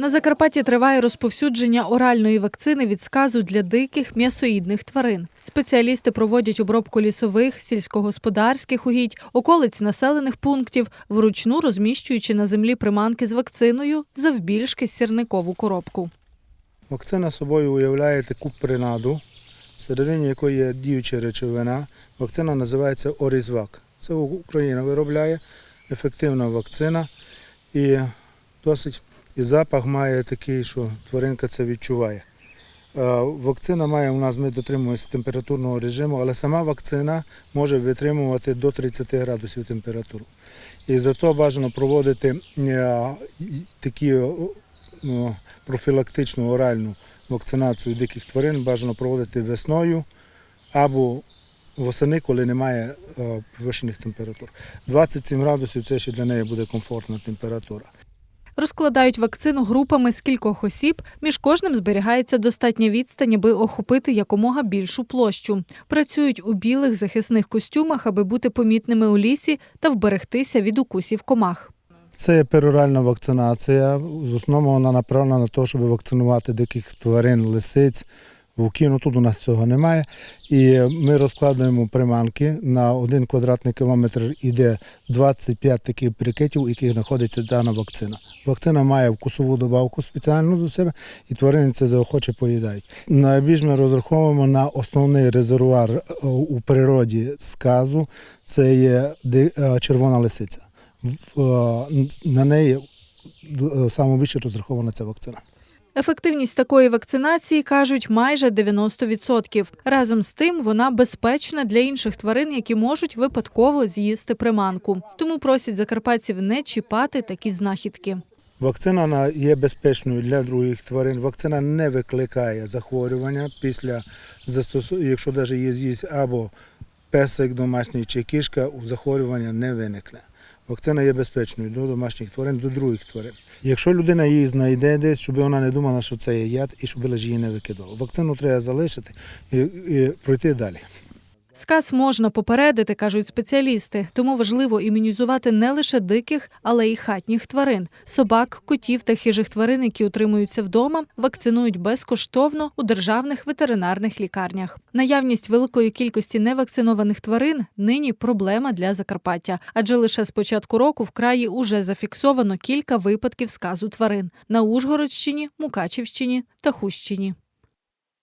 На Закарпатті триває розповсюдження оральної вакцини від сказу для диких м'ясоїдних тварин. Спеціалісти проводять обробку лісових, сільськогосподарських угідь, околиць населених пунктів, вручну розміщуючи на землі приманки з вакциною завбільшки сірникову коробку. Вакцина собою уявляє таку принаду, всередині якої є діюча речовина. Вакцина називається Орізвак. Це Україна виробляє ефективна вакцина і досить і запах має такий, що тваринка це відчуває. Е, Вакцина має у нас, ми дотримуємося температурного режиму, але сама вакцина може витримувати до 30 градусів температуру. І зато бажано проводити е, такі ну, профілактичну оральну вакцинацію диких тварин бажано проводити весною або восени, коли немає е, підвищених температур. 27 градусів це ще для неї буде комфортна температура. Розкладають вакцину групами з кількох осіб. Між кожним зберігається достатня відстань, аби охопити якомога більшу площу. Працюють у білих захисних костюмах, аби бути помітними у лісі та вберегтися від укусів комах. Це є пероральна вакцинація. В основному вона направлена на те, щоб вакцинувати диких тварин, лисиць, вовків. Ну тут у нас цього немає. І ми розкладуємо приманки на один квадратний кілометр іде 25 таких брикетів, у яких знаходиться дана вакцина. Вакцина має вкусову добавку спеціальну до себе, і тварини це заохоче поїдають. Найбільш ми розраховуємо на основний резервуар е, у природі сказу. Це є е, червона лисиця. Е, На неї е, саме більше розрахована ця вакцина. Ефективність такої вакцинації кажуть майже 90%. Разом з тим вона безпечна для інших тварин, які можуть випадково з'їсти приманку. Тому просять закарпатців не чіпати такі знахідки. Вакцина є безпечною для других тварин. Вакцина не викликає захворювання після застосу, якщо навіть є з'їсть або песик домашній чи кішка, у захворювання не виникне. Вакцина є безпечною до домашніх тварин, до других тварин. Якщо людина її знайде десь, щоб вона не думала, що це є яд, і щоб лише її не викидало. Вакцину треба залишити і, і пройти далі. Сказ можна попередити, кажуть спеціалісти, тому важливо імунізувати не лише диких, але й хатніх тварин. Собак, котів та хижих тварин, які утримуються вдома, вакцинують безкоштовно у державних ветеринарних лікарнях. Наявність великої кількості невакцинованих тварин нині проблема для Закарпаття, адже лише з початку року в краї уже зафіксовано кілька випадків сказу тварин на Ужгородщині, Мукачівщині та Хущині.